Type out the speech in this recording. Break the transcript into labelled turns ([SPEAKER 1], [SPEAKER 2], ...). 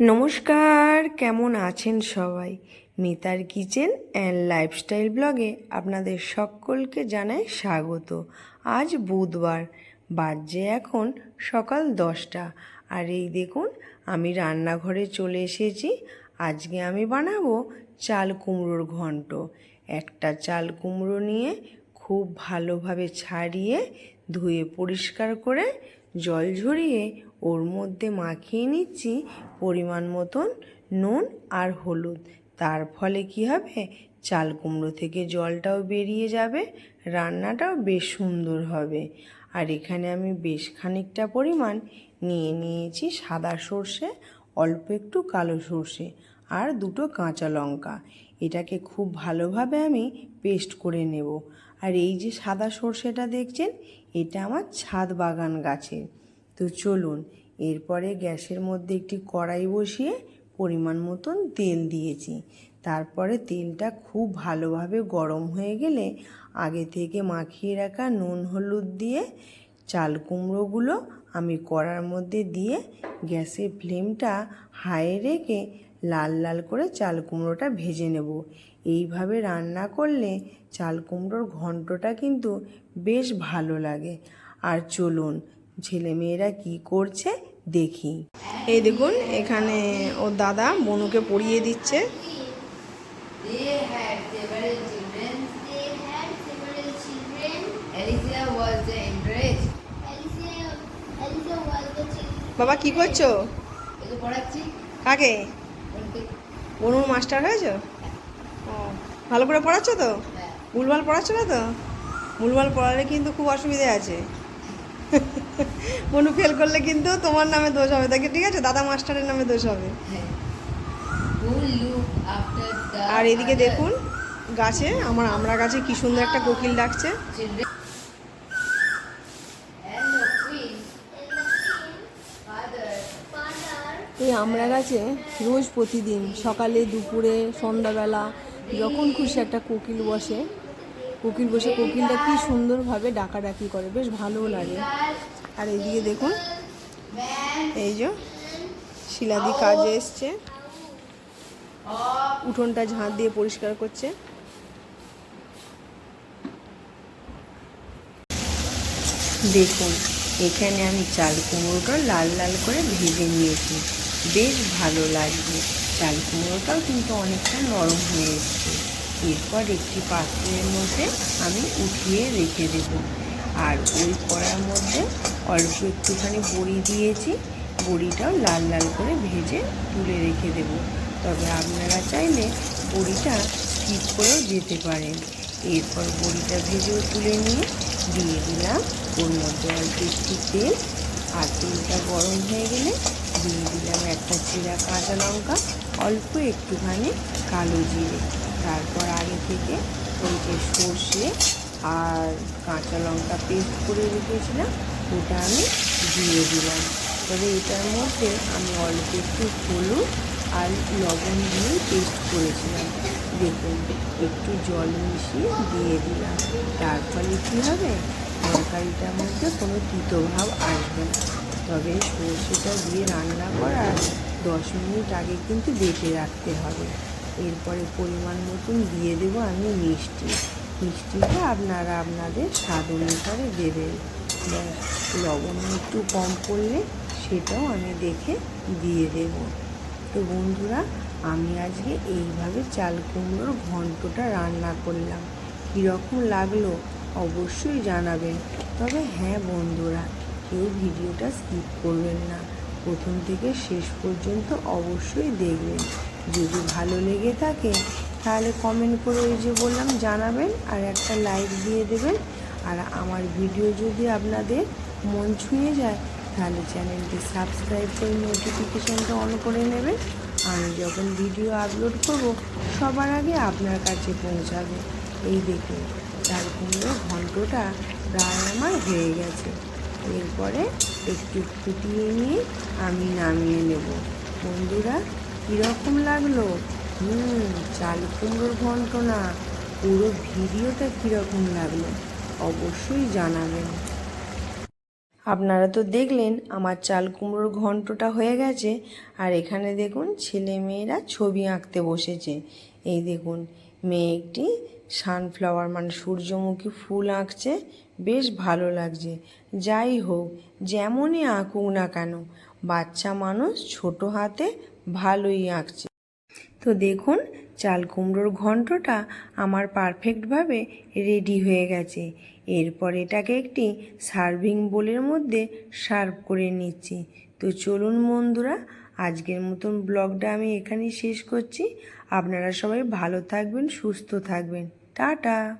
[SPEAKER 1] নমস্কার, কেমন আছেন সবাই? মিতার কিচেন অ্যান্ড লাইফস্টাইল ব্লগে আপনাদের সকলকে জানাই স্বাগত। আজ বুধবার বাজে এখন সকাল দশটা। আর এই দেখুন, আমি রান্নাঘরে চলে এসেছি। আজকে আমি বানাবো চাল কুমড়োর ঘন্ট। একটা চাল কুমড়ো নিয়ে খুব ভালোভাবে ছাড়িয়ে, ধুয়ে পরিষ্কার করে, জল ঝরিয়ে ওর মধ্যে মাখিয়ে নিচ্ছি পরিমাণ মতন নুন আর হলুদ। তার ফলে কি হবে? চাল কুমড়ো থেকে জলটাও বেরিয়ে যাবে, রান্নাটাও বেশ সুন্দর হবে। আর এখানে আমি বেশ খানিকটা পরিমাণ নিয়ে নিয়েছি সাদা সর্ষে, অল্প একটু কালো সর্ষে আর দুটো কাঁচা লঙ্কা। এটাকে খুব ভালোভাবে আমি পেস্ট করে নেব। আর এই যে সাদা সর্ষেটা দেখছেন, এটা আমার ছাদ বাগান গাছের। তো চলুন এরপরে গ্যাসের মধ্যে একটি কড়াই বসিয়ে পরিমাণ মতন তেল দিয়েছি। তারপরে তেলটা খুব ভালোভাবে গরম হয়ে গেলে আগে থেকে মাখিয়ে রাখা নুন, হলুদ দিয়ে চাল কুমড়োগুলো আমি কড়ার মধ্যে দিয়ে গ্যাসের ফ্লেমটা হাই রেখে লাল লাল করে চাল কুমড়োটা ভেজে নেব। এইভাবে রান্না করলে চাল কুমড়োর ঘন্টটা কিন্তু বেশ ভালো লাগে। আর চলুন, ছেলেমেয়েরা কি করছে দেখি এই দেখুন এখানে ওর দাদা বনুকে পড়িয়ে দিচ্ছে. বাবা কি করছ কাকে বনুর মাস্টার হয়েছো ও ভালো করে পড়াচ্ছ তো
[SPEAKER 2] হ্যাঁ
[SPEAKER 1] ভুলভাল পড়াচ্ছ না তো ভুলভাল পড়ালে কিন্তু খুব অসুবিধে আছে বনু ফেল করলে কিন্তু তোমার নামে দোষ হবে। তাকে ঠিক আছে দাদা মাস্টারের নামে দোষ হবে।
[SPEAKER 2] হ্যাঁ।
[SPEAKER 1] আর এদিকে দেখুন গাছে আমার আমরা গাছে কি সুন্দর একটা কোকিল ডাকছে। এই আমরা গাছে রোজ প্রতিদিন সকালে দুপুরে সন্ধ্যাবেলা যখন খুশি একটা কোকিল বসে কোকিল বসে, কোকিলটা কি সুন্দরভাবে ডাকাডাকি করে, বেশ ভালোও লাগে। আর এইদিকে দেখুন, এই যে শিলাদি কাজে এসছে। উঠোনটা ঝাঁট দিয়ে পরিষ্কার করছে। দেখুন, এখানে আমি চাল কুমড়োটা লাল লাল করে ভেজে নিয়েছি। বেশ ভালো লাগবে চাল কুমড়োটাও কিন্তু অনেকটা নরম হয়ে এসছে। এরপর একটি পাত্রের মধ্যে আমি উঠিয়ে রেখে দেব। আর ওই কড়ার মধ্যে অল্প একটুখানি বড়ি দিয়েছি। বড়িটাও লাল লাল করে ভেজে তুলে রেখে দেব। তবে আপনারা চাইলে বড়িটা স্কিপ করেও যেতে পারেন। এরপর বড়িটা ভেজেও তুলে নিয়ে দিয়ে দিলাম। ওর মধ্যে অল্প একটু তেল আর তেলটা গরম হয়ে গেলে দিয়ে দিলাম একটা চিরা কাঁচা লঙ্কা, অল্প একটুখানি কালো জিরে। তারপর আগে থেকে ওই যে সর্ষে আর কাঁচা লঙ্কা পেস্ট করে রেখেছিলাম, ওটা আমি দিয়ে দিলাম। তবে এটার মধ্যে আমি অল্প একটু হলুদ আর লবণ দিয়ে পেস্ট করেছিলাম। দেখুন, একটু জল মিশিয়ে দিয়ে দিলাম। তার ফলে কী হবে? তরকারিটার মধ্যে কোনো তিতো ভাব আসবে না। তবে সর্ষেটা দিয়ে রান্না করার দশ মিনিট আগে কিন্তু বেটে রাখতে হবে। এরপরে পরিমাণ মতন দিয়ে দেবো আমি মিষ্টি। মিষ্টিটা আপনারা আপনাদের স্বাদ অনুসারে দেবেন। লবণ একটু কম পড়লে সেটাও আমি দেখে দিয়ে দেব। তো বন্ধুরা, আমি আজকে এইভাবে চাল কুমড়োর ঘন্টটা রান্না করলাম। কীরকম লাগল অবশ্যই জানাবেন। তবে হ্যাঁ বন্ধুরা, কেউ ভিডিওটা স্কিপ করবেন না। প্রথম থেকে শেষ পর্যন্ত অবশ্যই দেখবেন। যদি ভালো লেগে থাকে, তাহলে কমেন্ট করে ওই যে বললাম জানাবেন আর একটা লাইক দিয়ে দেবেন। আর আমার ভিডিও যদি আপনাদের মন ছুঁয়ে যায়, তাহলে চ্যানেলটি সাবস্ক্রাইব করে নোটিফিকেশনটা অন করে নেবেন। আমি যখন ভিডিও আপলোড করব, সবার আগে আপনার কাছে পৌঁছাবে। এই দেখুন চার কুমড়ো ঘন্টটা প্রায় আমার হয়ে গেছে। এরপরে একটু ফুটিয়ে নিয়ে আমি নামিয়ে নেব। বন্ধুরা কীরকম লাগল? হুম, চাল কুমড়োর ঘন্ট না। পুরো ভিডিওটা কীরকম লাগল? অবশ্যই জানাবেন। আপনারা তো দেখলেন, আমার চাল কুমড়োর ঘন্টটা হয়ে গেছে। আর এখানে দেখুন ছেলে মেয়েরা ছবি আঁকতে বসেছে। এই দেখুন, মেয়ে একটি সানফ্লাওয়ার মানে সূর্যমুখী ফুল আঁকছে। বেশ ভালো লাগছে। যাই হোক, যেমনই আঁকুক না কেন, বাচ্চা মানুষ ছোট হাতে ভালোই আঁকছে। তো দেখুন, চাল কুমড়োর ঘন্টটা আমার পারফেক্টভাবে রেডি হয়ে গেছে। এরপর এটাকে একটি সার্ভিং বোলের মধ্যে সার্ভ করে নিচ্ছি। তো চলুন বন্ধুরা, আজকের মতন ব্লগটা আমি এখানেই শেষ করছি। আপনারা সবাই ভালো থাকবেন, সুস্থ থাকবেন। টাটা!